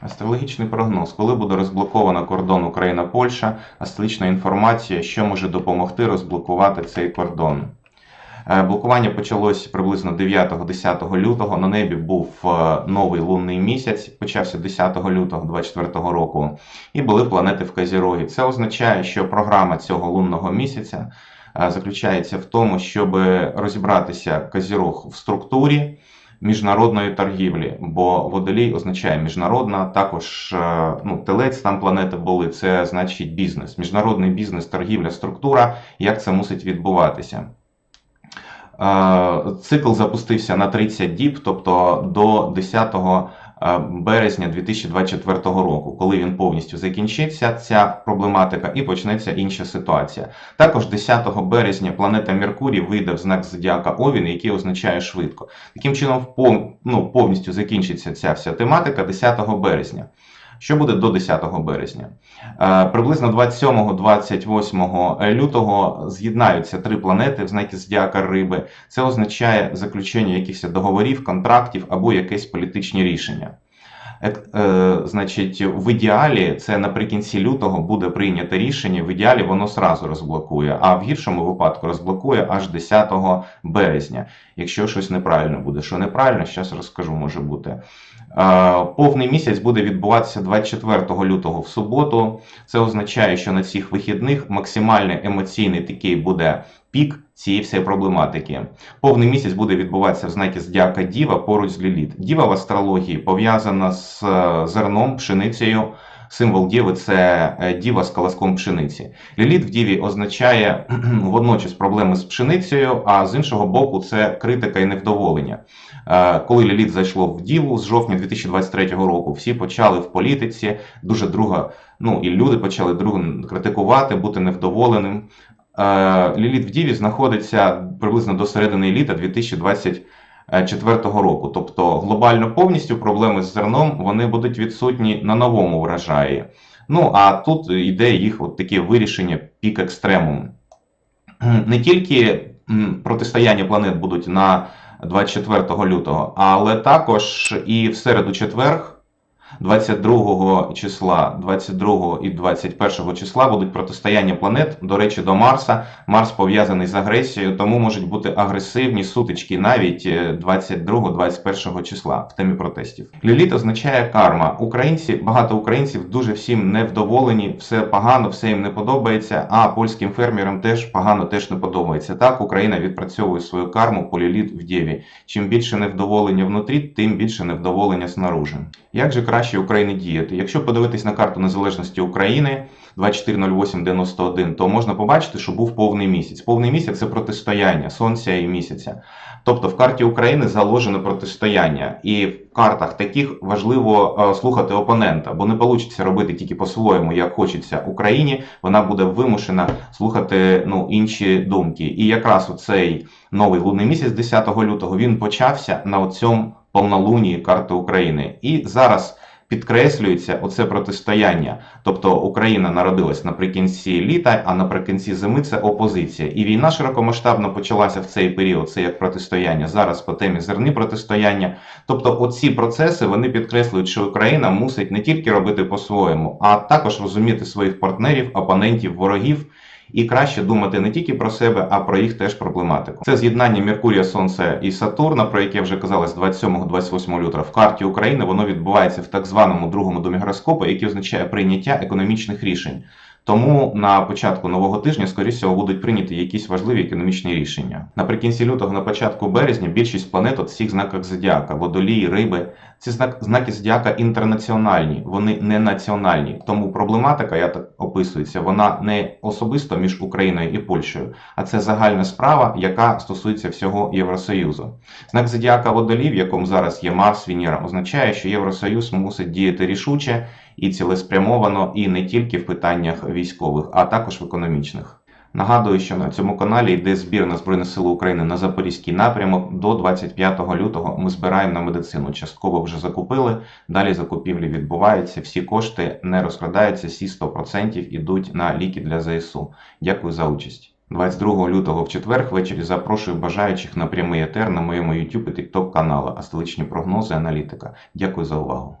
Астрологічний прогноз. Коли буде розблоковано кордон Україна-Польща, астрологічна інформація, що може допомогти розблокувати цей кордон. Е, Блокування почалось приблизно 9-10 лютого. На небі був е, новий лунний місяць, почався 10 лютого 2024 року, і були планети в Казірогі. Це означає, що програма цього лунного місяця е, заключається в тому, щоб розібратися Казірог в структурі міжнародної торгівлі, бо водолій означає міжнародна, також е, ну, телець там планети були, це значить бізнес. Міжнародний бізнес, торгівля, структура, як це мусить відбуватися. Е, Цикл запустився на 30 діб, тобто до 10 е, березня 2024 року, коли він повністю закінчиться, ця проблематика, і почнеться інша ситуація. Також 10 березня планета Меркурій вийде в знак зодіака Овін, який означає швидко. Таким чином, ну, повністю закінчиться ця вся тематика 10 березня. Що буде до 10 березня? Е, Приблизно 27-28 лютого з'єднаються три планети в знакі зодіака Риби. Це означає заключення якихось договорів, контрактів або якесь політичні рішення. Значить, в ідеалі це наприкінці лютого буде прийнято рішення. В ідеалі воно сразу розблокує, а в гіршому випадку розблокує аж 10 березня. Якщо щось неправильно буде. Що неправильно, зараз розкажу, може бути. Е, Повний місяць буде відбуватися 24 лютого в суботу. Це означає, що на цих вихідних максимальний емоційний такий буде пік цієї всієї проблематики. Повний місяць буде відбуватися в знакі Здяка Діва поруч з Ліліт. Діва в астрології пов'язана з е, зерном, пшеницею. Символ Діви це е, діва з колоском пшениці. Ліліт в Діві означає водночас проблеми з пшеницею, а з іншого боку, це критика і невдоволення. Е, Коли Ліліт зайшло в Діву з жовтня 2023 року, всі почали в політиці дуже друга, ну і люди почали друга критикувати, бути невдоволеним. Е, Ліліт в Діві знаходиться приблизно до середини літа 2024 року. Тобто глобально повністю проблеми з зерном вони будуть відсутні на новому врожаї. Ну а тут йде їх от таке вирішення пік екстремум. Не тільки протистояння планет будуть на 24 лютого, але також і в середу четверг. 22 числа, 22 і 21 числа будуть протистояння планет, до речі, до Марса. Марс пов'язаний з агресією, тому можуть бути агресивні сутички навіть 22-21 числа в темі протестів. Ліліт означає карма. Українці, багато українців дуже всім невдоволені, все погано, все їм не подобається. А польським фермерам теж погано теж не подобається. Так Україна відпрацьовує свою карму по ліліт в Дєві. Чим більше невдоволення внутрі, тим більше невдоволення снаружи. Як же краще Україні діяти? Якщо подивитись на карту незалежності України 240891, то можна побачити, що був повний місяць. Повний місяць це протистояння сонця і місяця. Тобто в карті України заложено протистояння, і в картах таких важливо е, слухати опонента, бо не вийде робити тільки по-своєму, як хочеться Україні. Вона буде вимушена слухати ну, інші думки. І якраз оцей новий лунний місяць, 10 лютого, він почався на цьому повнолунії карти України. І зараз підкреслюється оце протистояння. Тобто Україна народилась наприкінці літа, а наприкінці зими це опозиція. І війна широкомасштабно почалася в цей період. Це як протистояння. Зараз по темі зерни протистояння. Тобто, оці процеси вони підкреслюють, що Україна мусить не тільки робити по-своєму, а також розуміти своїх партнерів, опонентів, ворогів. І краще думати не тільки про себе, а про їх теж проблематику. Це з'єднання Меркурія, Сонця і Сатурна, про яке вже казали з 27-28 лютого в карті України. Воно відбувається в так званому другому домі гороскопу, який означає прийняття економічних рішень. Тому на початку нового тижня, скоріше всього, будуть прийняті якісь важливі економічні рішення. Наприкінці лютого, на початку березня, більшість планет от всіх знаках зодіака, водолії, риби. Ці знак, знаки зодіака інтернаціональні, вони не національні. Тому проблематика, я так описується, вона не особисто між Україною і Польщею, а це загальна справа, яка стосується всього Євросоюзу. Знак зодіака водолів, в якому зараз є Марс, Венера, означає, що Євросоюз мусить діяти рішуче і цілеспрямовано, і не тільки в питаннях військових, а також в економічних. Нагадую, що на цьому каналі йде збір на Збройні Сили України на Запорізький напрямок. До 25 лютого ми збираємо на медицину. Частково вже закупили. Далі закупівлі відбуваються. Всі кошти не розкрадаються, всі 100% ідуть на ліки для ЗСУ. Дякую за участь. 22 лютого в четвер ввечері запрошую бажаючих на прямий етер на моєму YouTube і TikTok каналу Астоличні прогнози аналітика. Дякую за увагу.